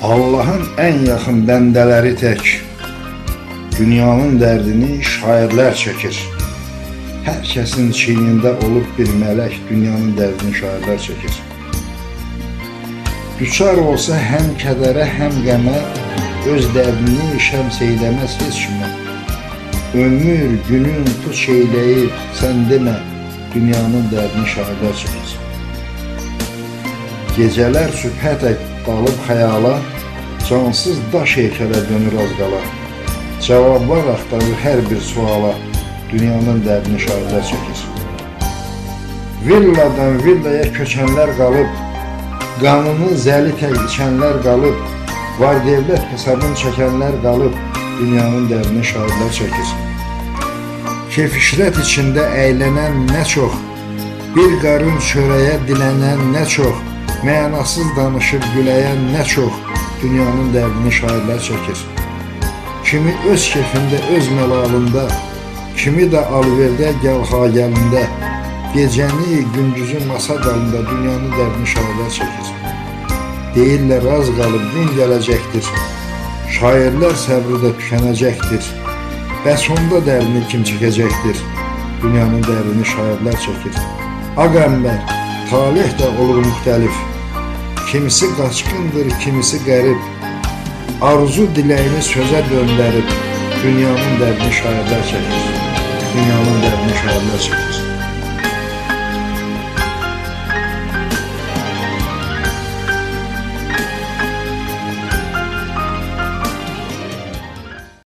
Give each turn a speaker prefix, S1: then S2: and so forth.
S1: Allahın ən yaxın bəndələri tək dünyanın dərdini şairlər çəkir. Hər kəsin çiynində olub bir mələk dünyanın dərdini şairlər çəkir. Düçar olsa həm kədərə, həm qəmə öz dərdini şəms eyləməz heç kimə. Ömür, günün tuç eyləyib, sən demə dünyanın dərdini şairlər çəkir. Gecələr sübhətək qalıb xəyala, cansız daş heykələ dönür az qala. Cavablar axtarır hər bir suala, dünyanın dərdini şairlər çəkir. Villadan villaya köçənlər qalıb, qanını zəli tək içənlər qalıb, var devlət hesabını çəkənlər qalıb, dünyanın dərdini şairlər çəkir. Keyf-işrət içində əylənən nə çox, bir qarın çörəyə dilənən nə çox, mənasız danışıb güləyən nə çox, dünyanın dərdini şairlər çəkir. Kimi öz kefində, öz məlalında, kimi də alverdə, gəlha gəlində, gecəni, gündüzü masa dalında dünyanın dərdini şairlər çəkir. Deyirlər az qalıb gün gələcəkdir. Şairlər səbri də tükənəcəkdir. Bəs onda dərini kim çəkəcəkdir? Dünyanın dərini şairlər çəkir. Ağəmbər, talih də olur müxtəlif. Kimisi qaçqındır, kimisi qərib. Arzu diləyini sözə döndərib. Dünyanın dərdini şairlər çəkir. Dünyanın dərdini şairlər çəkir.